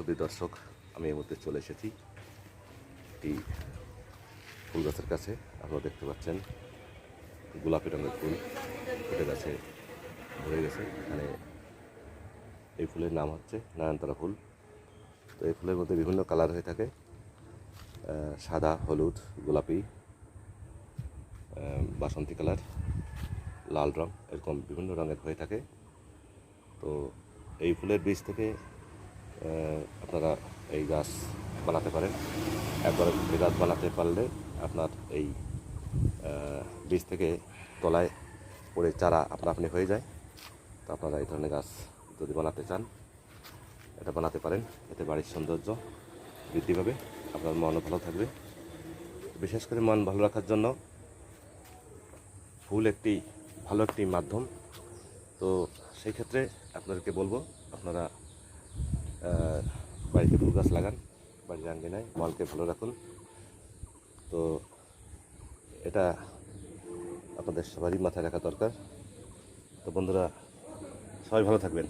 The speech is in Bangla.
সুদী দর্শক, আমি এই মুহূর্তে চলে এসেছি। এই ফুল গাছের কাছে আপনারা দেখতে পাচ্ছেন, গোলাপি রঙের ফুল ফুটে গাছে ভরে গেছে। এখানে এই ফুলের নাম হচ্ছে নয়নতারা ফুল। তো এই ফুলের মধ্যে বিভিন্ন কালার হয়ে থাকে সাদা, হলুদ, গোলাপি বাসন্তী কালার, লাল রং, এরকম বিভিন্ন রঙের হয়ে থাকে। তো এই ফুলের বীজ থেকে আপনারা এই গাছ বানাতে পারেন। একবার গাছ বানাতে পারলে আপনার এই বীজ থেকে তলায় পড়ে চারা আপনা আপনি হয়ে যায়। তো আপনারা এই ধরনের গাছ যদি বানাতে চান, এটা বানাতে পারেন। এতে বাড়ির সৌন্দর্য বৃদ্ধি পাবে, আপনার মনও ভালো থাকবে। বিশেষ করে মন ভালো রাখার জন্য ফুল একটি, ভালো একটি মাধ্যম। তো সেই ক্ষেত্রে আপনাদেরকে বলব, আপনারা বাড়িতে ফুল গাছ লাগান, বাড়ির আঙ্গিনায় মালকে ভালো রাখুন। তো এটা আপনাদের সবারই মাথায় রাখা দরকার। তো বন্ধুরা, সবাই ভালো থাকবেন।